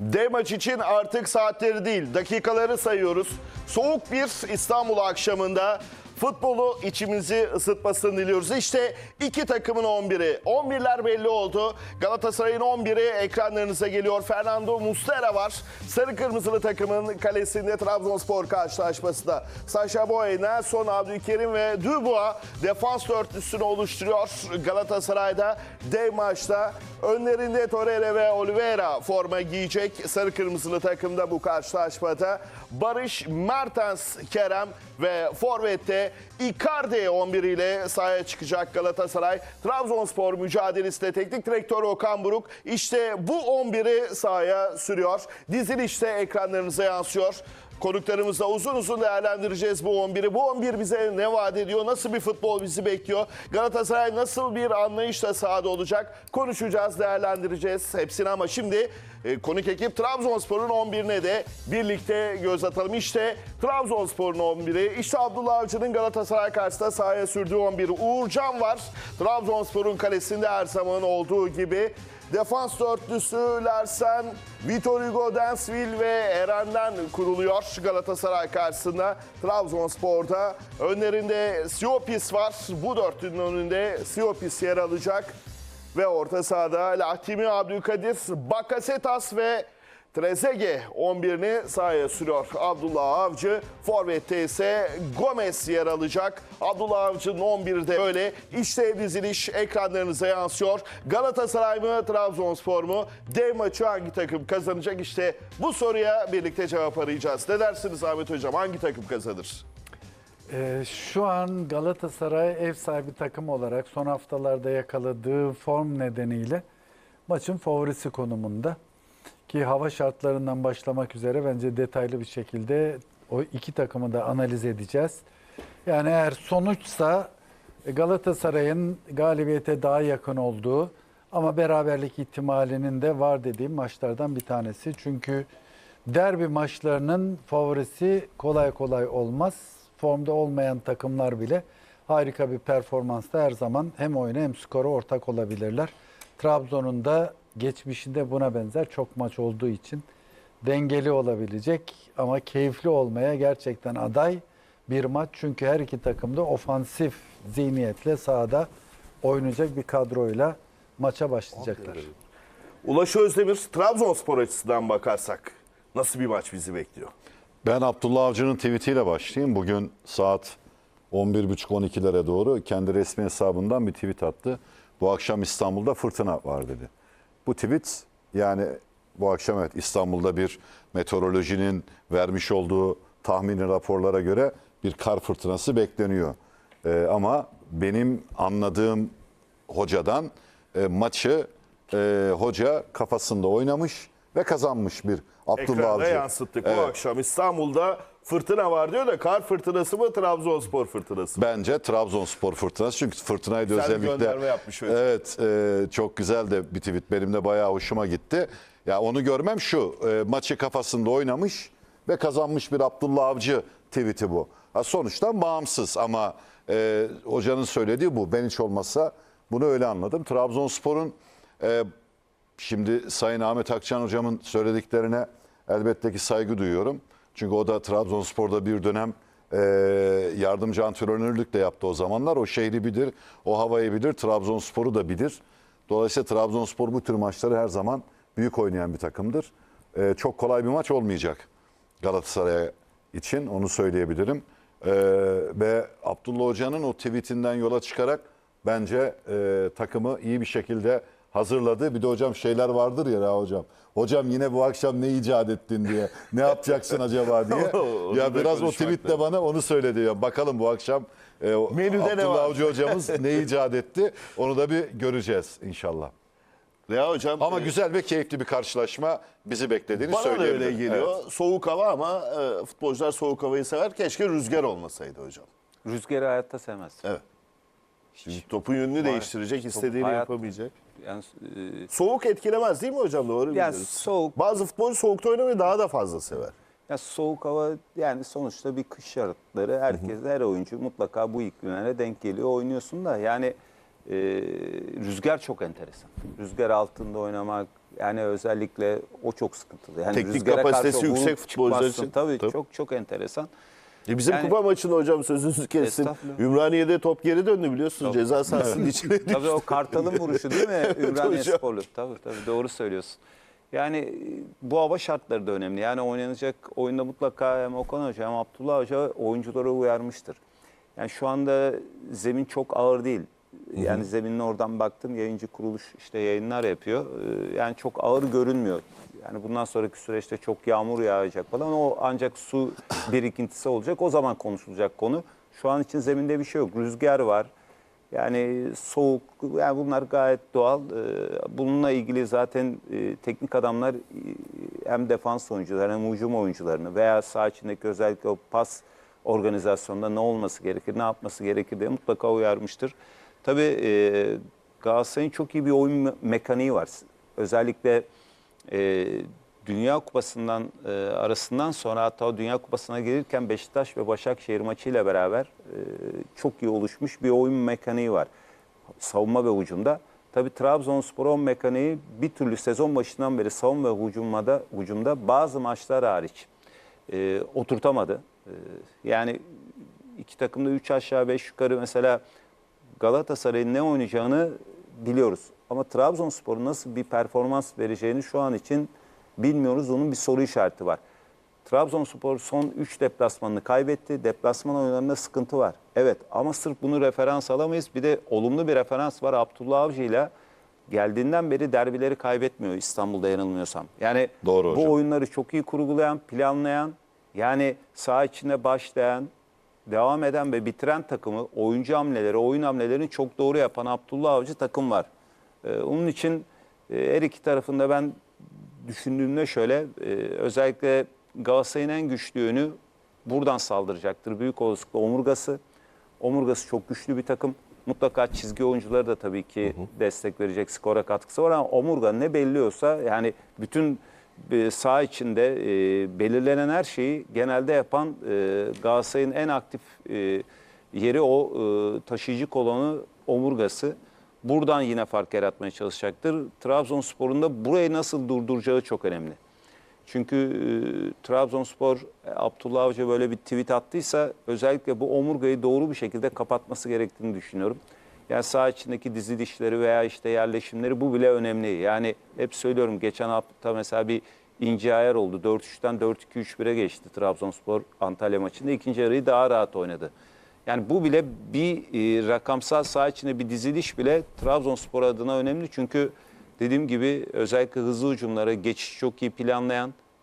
D maç için artık saatleri değil, dakikaları sayıyoruz. Soğuk bir İstanbul akşamında futbolu içimizi ısıtmasını diliyoruz. İşte iki takımın 11'i. 11'ler belli oldu. Galatasaray'ın 11'i ekranlarınıza geliyor. Fernando Muslera var. Sarı kırmızılı takımın kalesinde Trabzonspor karşılaşmasında. Sasha Boye, Nelson Abdülkerim ve Dubois defans dörtlüsünü oluşturuyor. Galatasaray'da dev maçta önlerinde Torreira ve Oliveira forma giyecek. Sarı kırmızılı takımda bu karşılaşmada Barış Mertens, Kerem ve Forvet'te Icardi 11 ile sahaya çıkacak Galatasaray. Trabzonspor mücadelesinde teknik direktör Okan Buruk işte bu 11'i sahaya sürüyor. Dizilişte ekranlarınıza yansıyor. Konuklarımızla uzun uzun değerlendireceğiz bu 11'i. Bu 11 bize ne vaat ediyor? Nasıl bir futbol bizi bekliyor? Galatasaray nasıl bir anlayışla sahada olacak? Konuşacağız, değerlendireceğiz hepsini ama şimdi e, konuk ekip Trabzonspor'un 11'ine de birlikte göz atalım. İşte Trabzonspor'un 11'i. İşte Abdullah Avcı'nın Galatasaray karşısında sahaya sürdüğü 11. Uğurcan var. Trabzonspor'un kalesinde her zaman olduğu gibi. Defans dörtlüsü Larsen, Vitor Hugo Densville ve Eren'den kuruluyor Galatasaray karşısında. Trabzonspor'da önlerinde Siopis var. Bu dörtlünün önünde Siopis yer alacak. Ve orta sahada Lahtimi Abdülkadir, Bakasetas ve Trezeguet 11'ini sahaya sürüyor. Abdullah Avcı, Forvet'te ise Gomez yer alacak. Abdullah Avcı'nın 11'de böyle işte diziliş ekranlarınıza yansıyor. Galatasaray mı, Trabzonspor mu? Dev maçı hangi takım kazanacak? İşte bu soruya birlikte cevap arayacağız. Ne dersiniz Ahmet Hocam? Hangi takım kazanır? Ee, şu an Galatasaray ev sahibi takım olarak son haftalarda yakaladığı form nedeniyle maçın favorisi konumunda. Ki hava şartlarından başlamak üzere bence detaylı bir şekilde o iki takımı da analiz edeceğiz. Yani eğer sonuçsa e, Galatasaray'ın galibiyete daha yakın olduğu ama beraberlik ihtimalinin de var dediğim maçlardan bir tanesi. Çünkü derbi maçlarının favorisi kolay kolay olmaz. Formda olmayan takımlar bile harika bir performansla her zaman hem oyuna hem skora ortak olabilirler. Trabzon'un da geçmişinde buna benzer çok maç olduğu için dengeli olabilecek ama keyifli olmaya gerçekten aday bir maç. Çünkü her iki takım da ofansif zihniyetle sahada oynayacak bir kadroyla maça başlayacaklar. Ulaş Özdemir, Trabzonspor açısından bakarsak nasıl bir maç bizi bekliyor? Ben Abdullah Avcı'nın tweetiyle başlayayım. Bugün saat 11.30-12'lere doğru kendi resmi hesabından bir tweet attı. Bu akşam İstanbul'da fırtına var dedi. Bu tweet yani bu akşam evet İstanbul'da bir meteorolojinin vermiş olduğu tahmini raporlara göre bir kar fırtınası bekleniyor. Ee, ama benim anladığım hocadan e, maçı e, hoca kafasında oynamış ve kazanmış bir Abdullah Ekranda Avcı. yansıttık bu Evet. akşam. İstanbul'da fırtına var diyor da kar fırtınası mı Trabzonspor fırtınası mı? Bence Trabzonspor fırtınası çünkü fırtınayı da Güzel bir özellikle gönderme yapmış hocam. Evet, e, çok güzel de bir tweet benim de bayağı hoşuma gitti. Ya onu görmem şu. e, maçı kafasında oynamış ve kazanmış bir Abdullah Avcı tweeti bu. Ha, sonuçtan bağımsız ama e, hocanın söylediği bu. Ben hiç olmazsa bunu öyle anladım. Trabzonspor'un e, Şimdi Sayın Ahmet Akçan hocamın söylediklerine elbette ki saygı duyuyorum. Çünkü o da Trabzonspor'da bir dönem e, yardımcı antrenörlük de yaptı o zamanlar. O şehri bilir, o havayı bilir, Trabzonspor'u da bilir. Dolayısıyla Trabzonspor bu tür maçları her zaman büyük oynayan bir takımdır. E, çok kolay bir maç olmayacak Galatasaray için onu söyleyebilirim. E, ve Abdullah Hoca'nın o tweetinden yola çıkarak bence e, takımı iyi bir şekilde hazırladı. Bir de hocam şeyler vardır ya, ya hocam. Hocam yine bu akşam ne icat ettin diye. Ne yapacaksın acaba diye. Ya biraz o tweet de bana onu söyledi. Ya. Bakalım bu akşam e, Menüde ne Abdullah var? Avcı hocamız ne icat etti. Onu da bir göreceğiz inşallah. Ya hocam Ama e, güzel ve keyifli bir karşılaşma bizi beklediğini bana da söyleyebilirim. öyle geliyor. Evet. Soğuk hava ama e, futbolcular soğuk havayı sever. Keşke rüzgar olmasaydı hocam. Rüzgarı hayatta sevmez. Evet. Şimdi topun yönünü değiştirecek, istediğini hayat- yapamayacak. Yani e, Soğuk etkilemez değil mi hocam? Doğru Ya biliyoruz. soğuk- Bazı futbolcu soğukta oynamayı daha da fazla sever. ya soğuk hava yani sonuçta bir kış şartları. Herkes, her oyuncu mutlaka bu iklimlere denk geliyor. Oynuyorsun da yani e, rüzgar çok enteresan. Rüzgar altında oynamak, Yani özellikle o çok sıkıntılı. Yani Teknik rüzgara kapasitesi karşı vurup yüksek futbolcular çıkmazsın. için. Tabii, Tabii. çok çok enteresan. E bizim Yani- kupa maçında hocam sözünüzü kestim. Estağfurullah. Ümraniye'de top geri döndü biliyorsunuz. Ceza sahasının içine düştü. Tabii o Kartal'ın vuruşu değil mi? Ümraniye hocam. Sporlu. Tabii tabii doğru söylüyorsun. Yani e, bu hava şartları da önemli. Yani oynanacak oyunda mutlaka hem Okan Hoca hem Abdullah Hoca oyuncuları uyarmıştır. Yani şu anda zemin çok ağır değil. Yani zeminin oradan baktım yayıncı kuruluş işte yayınlar yapıyor. Ee, Yani çok ağır görünmüyor. Yani bundan sonraki süreçte çok yağmur yağacak falan. O ancak su birikintisi olacak. O zaman konuşulacak konu. Şu an için zeminde bir şey yok. Rüzgar var. Yani soğuk, yani bunlar gayet doğal. Ee, Bununla ilgili zaten e, teknik adamlar e, hem defans oyuncuları hem hücum oyuncularını veya saha içindeki özellikle o pas organizasyonunda ne olması gerekir, ne yapması gerekir diye mutlaka uyarmıştır. Tabii e, Galatasaray'ın çok iyi bir oyun me- mekaniği var. Özellikle e, Dünya Kupası'ndan e, arasından sonra hatta Dünya Kupası'na gelirken Beşiktaş ve Başakşehir maçıyla beraber e, çok iyi oluşmuş bir oyun mekaniği var. Savunma ve hücumda. Tabii Trabzonspor'un mekaniği bir türlü sezon başından beri savunma ve hücumda, hücumda bazı maçlar hariç e, oturtamadı. E, yani iki takımda üç aşağı beş yukarı mesela Galatasaray'ın ne oynayacağını biliyoruz. Ama Trabzonspor'un nasıl bir performans vereceğini şu an için bilmiyoruz. Onun bir soru işareti var. Trabzonspor son 3 deplasmanını kaybetti. Deplasman oyunlarında sıkıntı var. Evet ama sırf bunu referans alamayız. Bir de olumlu bir referans var Abdullah Avcı ile geldiğinden beri derbileri kaybetmiyor İstanbul'da yanılmıyorsam. Yani Doğru bu hocam. oyunları çok iyi kurgulayan, planlayan, yani saha içinde başlayan, devam eden ve bitiren takımı, oyuncu hamleleri, oyun hamlelerini çok doğru yapan Abdullah Avcı takım var. Ee, onun için e, her iki tarafında ben düşündüğümde şöyle, e, özellikle Galatasaray'ın en güçlü yönü buradan saldıracaktır. Büyük olasılıkla omurgası. Omurgası çok güçlü bir takım. Mutlaka çizgi oyuncuları da tabii ki destek verecek, skora katkısı var ama omurga ne belliyorsa yani bütün e, saha içinde e, belirlenen her şeyi genelde yapan e, Galatasaray'ın en aktif e, yeri o e, taşıyıcı kolonu omurgası. Buradan yine fark yaratmaya çalışacaktır. Trabzonspor'un da burayı nasıl durduracağı çok önemli. Çünkü e, Trabzonspor e, Abdullah Avcı böyle bir tweet attıysa özellikle bu omurgayı doğru bir şekilde kapatması gerektiğini düşünüyorum. Yani saha içindeki dizi dişleri veya işte yerleşimleri bu bile önemli. Yani hep söylüyorum geçen hafta mesela bir ince ayar oldu. 4-3'ten 4-2-3-1'e geçti Trabzonspor Antalya maçında. İkinci yarıyı daha rahat oynadı. Yani bu bile bir e, rakamsal saha içinde bir diziliş bile Trabzonspor adına önemli. Çünkü dediğim gibi özellikle hızlı hücumlara geçiş çok iyi planlayan,